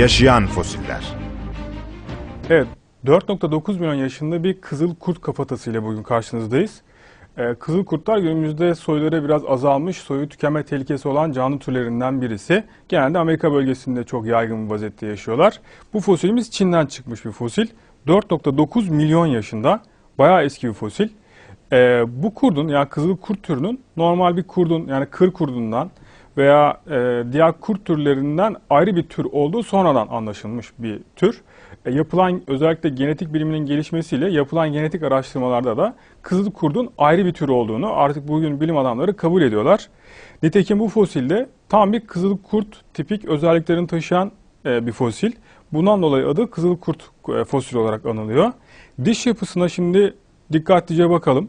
Yaşayan fosiller. Evet, 4.9 milyon yaşında bir kızıl kurt kafatasıyla bugün karşınızdayız. Ee, kızıl kurtlar günümüzde soyları biraz azalmış, soyu tükenme tehlikesi olan canlı türlerinden birisi. Genelde Amerika bölgesinde çok yaygın bir vaziyette yaşıyorlar. Bu fosilimiz Çin'den çıkmış bir fosil. 4.9 milyon yaşında, bayağı eski bir fosil. Ee, bu kurdun, yani kızıl kurt türünün normal bir kurdun, yani kır kurdundan veya e, diğer kurt türlerinden ayrı bir tür olduğu sonradan anlaşılmış bir tür. E, yapılan özellikle genetik biliminin gelişmesiyle yapılan genetik araştırmalarda da kızıl kurdun ayrı bir tür olduğunu artık bugün bilim adamları kabul ediyorlar. Nitekim bu fosilde tam bir kızıl kurt tipik özelliklerini taşıyan e, bir fosil. Bundan dolayı adı kızıl kurt e, fosil olarak anılıyor. Diş yapısına şimdi dikkatlice bakalım.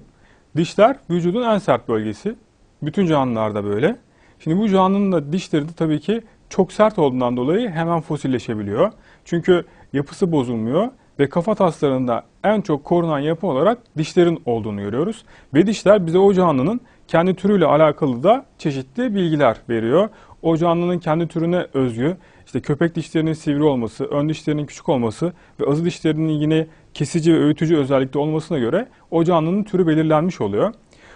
Dişler vücudun en sert bölgesi. Bütün canlılarda böyle. Şimdi bu canlının da dişleri de tabii ki çok sert olduğundan dolayı hemen fosilleşebiliyor. Çünkü yapısı bozulmuyor ve kafa taslarında en çok korunan yapı olarak dişlerin olduğunu görüyoruz. Ve dişler bize o canlının kendi türüyle alakalı da çeşitli bilgiler veriyor. O canlının kendi türüne özgü işte köpek dişlerinin sivri olması, ön dişlerinin küçük olması ve azı dişlerinin yine kesici ve öğütücü özellikte olmasına göre o canlının türü belirlenmiş oluyor.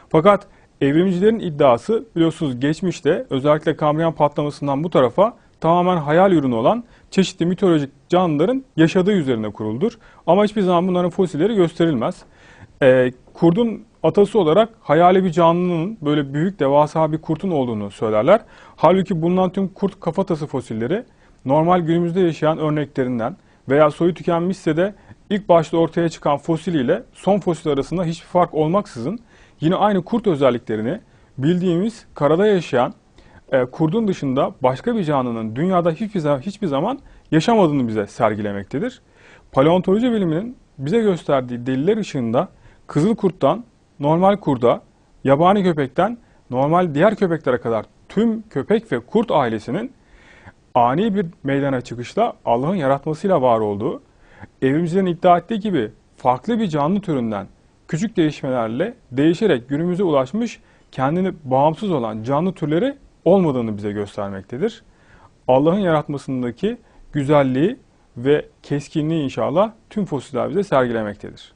Fakat evrimcilerin iddiası biliyorsunuz geçmişte özellikle Kambriyan patlamasından bu tarafa tamamen hayal ürünü olan çeşitli mitolojik canlıların yaşadığı üzerine kuruldur. Ama hiçbir zaman bunların fosilleri gösterilmez. Ee, kurdun atası olarak hayali bir canlının böyle büyük devasa bir kurtun olduğunu söylerler. Halbuki bulunan tüm kurt kafatası fosilleri normal günümüzde yaşayan örneklerinden veya soyu tükenmişse de ilk başta ortaya çıkan fosil ile son fosil arasında hiçbir fark olmaksızın yine aynı kurt özelliklerini bildiğimiz karada yaşayan e, kurdun dışında başka bir canlının dünyada hiçbir zaman, hiçbir zaman yaşamadığını bize sergilemektedir. Paleontoloji biliminin bize gösterdiği deliller ışığında kızıl kurttan normal kurda, yabani köpekten normal diğer köpeklere kadar tüm köpek ve kurt ailesinin ani bir meydana çıkışla Allah'ın yaratmasıyla var olduğu, evrimcilerin iddia ettiği gibi farklı bir canlı türünden küçük değişmelerle değişerek günümüze ulaşmış kendini bağımsız olan canlı türleri olmadığını bize göstermektedir. Allah'ın yaratmasındaki güzelliği ve keskinliği inşallah tüm fosiller bize sergilemektedir.